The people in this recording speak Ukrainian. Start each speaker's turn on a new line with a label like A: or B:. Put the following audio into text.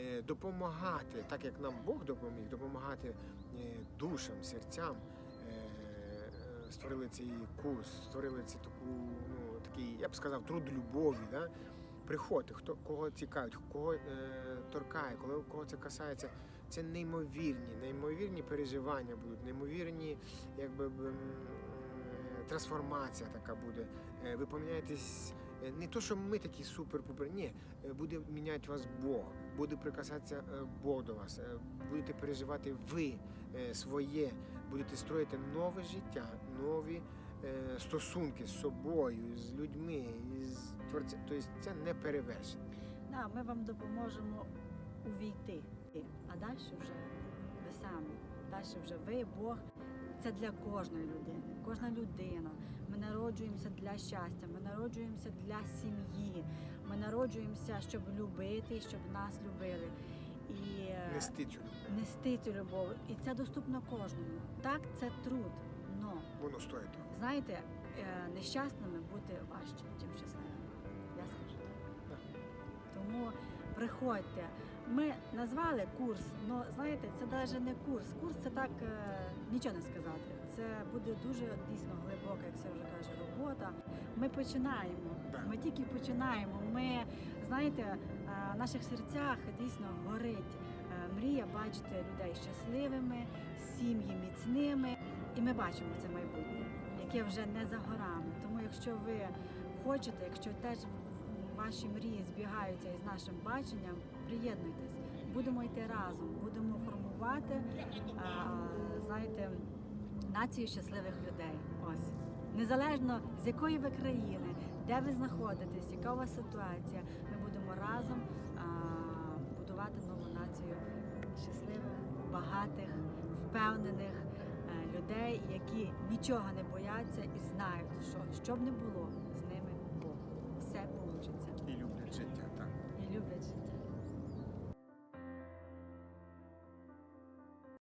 A: е, допомагати, так як нам Бог допоміг, допомагати е, душам, серцям. Е, Створили цей курс, створили цю таку, ну такий, я б сказав, труд любові. Да? Приходьте, хто кого цікавить, кого е, торкає, коли кого це касається, це неймовірні, неймовірні переживання будуть, неймовірні, якби трансформація така буде. Ви поміняєтесь не то, що ми такі супер-пупер, ні, е, буде міняти вас Бог, буде прикасатися е, Бог до вас, е, будете переживати ви е, своє, будете строїти нове життя, нові е, стосунки з собою, з людьми, з творцем. Тобто це не перевершено.
B: Да, ми вам допоможемо увійти. А далі вже ви самі. Далі вже ви, Бог. Це для кожної людини. Кожна людина. Ми народжуємося для щастя, ми народжуємося для сім'ї. Ми народжуємося, щоб любити, щоб нас любили. І е,
A: Нести цю любов.
B: нести цю любов. І це доступно кожному. Так, це труд. Но
A: Воно стоїть
B: знаєте, е, нещасними бути важче, ніж щасливими. Приходьте. Ми назвали курс, але знаєте, це навіть не курс. Курс це так е, нічого не сказати. Це буде дуже дійсно глибока, як це вже каже, робота. Ми починаємо. Ми тільки починаємо. Ми знаєте, е, в наших серцях дійсно горить е, мрія бачити людей щасливими, сім'ї міцними. І ми бачимо це майбутнє, яке вже не за горами. Тому, якщо ви хочете, якщо теж ваші мрії збігаються із нашим баченням, приєднуйтесь, будемо йти разом, будемо формувати, знаєте, націю щасливих людей. Ось. Незалежно з якої ви країни, де ви знаходитесь, яка у вас ситуація, ми будемо разом будувати нову націю щасливих, багатих, впевнених е, людей, які нічого не бояться і знають, що що б не було хочеться. І люблять життя, так.
A: І люблять життя.